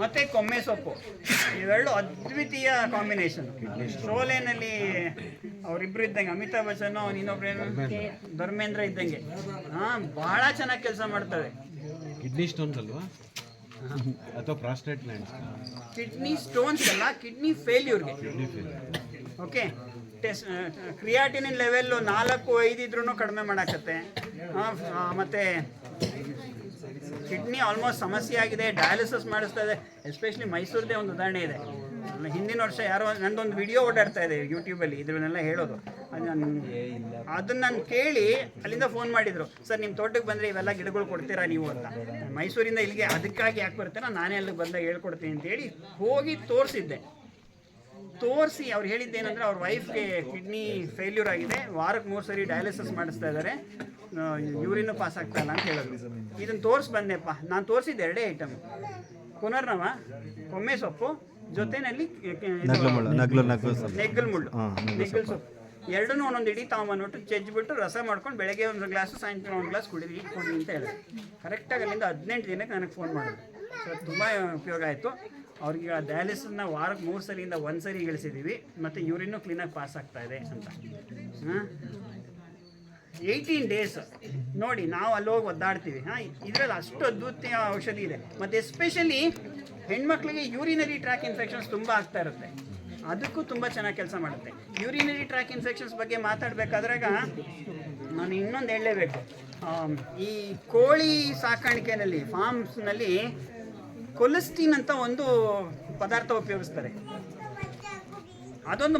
ಮತ್ತೆ ಕೊಮ್ಮೆ ಸೊಪ್ಪು. ಇವೆರಡು ಅದ್ವಿತೀಯ ಕಾಂಬಿನೇಷನ್ ಶೋಲೆನಲ್ಲಿ ಅವರಿಬ್ರು ಇದ್ದಂಗೆ ಅಮಿತಾಬ್ ಬಚ್ಚನ್ ಇನ್ನೊಬ್ರು ಏನು? ಧರ್ಮೇಂದ್ರ ಇದ್ದಂಗೆ. ಹಾ ಬಹಳ ಚೆನ್ನಾಗಿ ಕೆಲಸ ಮಾಡ್ತವೆ ಕಿಡ್ನಿ ಸ್ಟೋನ್ಸ್ ಅಲ್ವಾ? ಅಥವಾ ಪ್ರಾಸ್ಟೇಟ್ ಕಿಡ್ನಿ ಸ್ಟೋನ್ಸ್ ಅಲ್ಲ ಕಿಡ್ನಿ ಫೇಲ್ಯೂರ್ಗೆ ಓಕೆ ಟೆಸ್ ಕ್ರಿಯಾಟಿನಿನ್ ಲೆವೆಲ್ಲು ನಾಲ್ಕು ಐದು ಇದ್ರೂ ಕಡಿಮೆ ಮಾಡಾಕತ್ತೆ. ಮತ್ತೆ ಕಿಡ್ನಿ ಆಲ್ಮೋಸ್ಟ್ ಸಮಸ್ಯೆ ಆಗಿದೆ ಡಯಾಲಿಸಿಸ್ ಮಾಡಿಸ್ತಾ ಇದೆ ಎಸ್ಪೆಷಲಿ ಮೈಸೂರದೇ ಒಂದು ಉದಾಹರಣೆ ಇದೆ. ಹಿಂದಿನ ವರ್ಷ ಯಾರೋ ನಂದೊಂದು ವಿಡಿಯೋ ಓಡಾಡ್ತಾ ಇದೆ ಯೂಟ್ಯೂಬಲ್ಲಿ ಇದ್ರನ್ನೆಲ್ಲ ಹೇಳೋದು. ಅದು ನಾನು ಅದನ್ನ ನಾನು ಕೇಳಿ ಅಲ್ಲಿಂದ ಫೋನ್ ಮಾಡಿದ್ರು. ಸರ್ ನಿಮ್ಮ ತೋಟಕ್ಕೆ ಬಂದರೆ ಇವೆಲ್ಲ ಗಿಡಗಳು ಕೊಡ್ತೀರಾ ನೀವು ಅಂತ? ಮೈಸೂರಿಂದ ಇಲ್ಲಿಗೆ ಅದಕ್ಕಾಗಿ ಯಾಕೆ ಬರ್ತೀರಾ? ನಾನೇ ಅಲ್ಲಿಗೆ ಬಂದಾಗ ಹೇಳ್ಕೊಡ್ತೀನಿ ಅಂತೇಳಿ ಹೋಗಿ ತೋರಿಸಿದ್ದೆ. ತೋರಿಸಿ ಅವ್ರು ಹೇಳಿದ್ದೇನೆಂದ್ರೆ ಅವ್ರ ವೈಫ್ಗೆ ಕಿಡ್ನಿ ಫೇಲ್ಯೂರ್ ಆಗಿದೆ. ವಾರಕ್ಕೆ ಮೂರು ಸರಿ ಡಯಾಲಿಸಿಸ್ ಮಾಡಿಸ್ತಾ ಇದ್ದಾರೆ ಯೂರಿನು ಪಾಸ್ ಆಗ್ತಾ ಇಲ್ಲ ಅಂತ ಹೇಳಿದ್ರು. ಇದನ್ನು ತೋರಿಸಿ ಬಂದೆಪ್ಪ ನಾನು ತೋರಿಸಿದ್ದೆ ಎರಡೇ ಐಟಮ್ ಪುನರ್ನವ ಕೊಮ್ಮೆ ಸೊಪ್ಪು ಜೊತೆನಲ್ಲಿ ನೆಗ್ಗಲ್ ಮುಳ್ಳು ನೆಗ್ಗಲ್ ಸೊಪ್ಪು. ಎರಡನ್ನೂ ಒಂದೊಂದು ಇಡೀ ತಗೊಂಬಂದ್ಬಿಟ್ಟು ಚೆಜ್ಬಿಟ್ಟು ರಸ ಮಾಡ್ಕೊಂಡು ಬೆಳಗ್ಗೆ ಒಂದು ಗ್ಲಾಸು ಸಾಯಂಕಾಲ ಒಂದು ಗ್ಲಾಸ್ ಕುಡಿರಿ ಕೊಡಿ ಅಂತ ಹೇಳಿದೆ ಕರೆಕ್ಟಾಗಿ ಅಲ್ಲಿಂದ ಹದಿನೆಂಟು ದಿನಕ್ಕೆ ನನಗೆ ಫೋನ್ ಮಾಡಿದ್ರು. ತುಂಬ ಉಪಯೋಗ ಆಯಿತು. ಅವ್ರಿಗೆ ಆ ಡಯಾಲಿಸಿಸ್ನ ವಾರಕ್ಕೆ ಮೂರು ಸರಿಯಿಂದ ಒಂದು ಸರಿ ಇಳಿಸಿದ್ದೀವಿ ಮತ್ತು ಯೂರಿನೂ ಕ್ಲೀನಾಗಿ ಪಾಸ್ ಆಗ್ತಾ ಇದೆ ಅಂತ. ಹಾಂ? ಏಯ್ಟೀನ್ ಡೇಸ್ ನೋಡಿ, ನಾವು ಅಲ್ಲಿ ಹೋಗಿ ಒದ್ದಾಡ್ತೀವಿ. ಹಾಂ, ಇದರಲ್ಲಿ ಅಷ್ಟು ಅದ್ಭುತ ಔಷಧಿ ಇದೆ. ಮತ್ತು ಎಸ್ಪೆಷಲಿ ಹೆಣ್ಮಕ್ಳಿಗೆ ಯೂರಿನರಿ ಟ್ರ್ಯಾಕ್ ಇನ್ಫೆಕ್ಷನ್ಸ್ ತುಂಬ ಆಗ್ತಾ ಇರುತ್ತೆ. ಅದಕ್ಕೂ ತುಂಬ ಚೆನ್ನಾಗಿ ಕೆಲಸ ಮಾಡುತ್ತೆ. ಯೂರಿನರಿ ಟ್ರ್ಯಾಕ್ ಇನ್ಫೆಕ್ಷನ್ಸ್ ಬಗ್ಗೆ ಮಾತಾಡಬೇಕಾದ್ರಾಗ ನಾನು ಇನ್ನೊಂದು ಹೇಳಲೇಬೇಕು. ಈ ಕೋಳಿ ಸಾಕಾಣಿಕೆಯಲ್ಲಿ ಫಾರ್ಮ್ಸ್ನಲ್ಲಿ ಕೊಲೆಸ್ಟಿನ್ ಅಂತ ಒಂದು ಪದಾರ್ಥ ಉಪಯೋಗಿಸ್ತಾರೆ. ಅದೊಂದು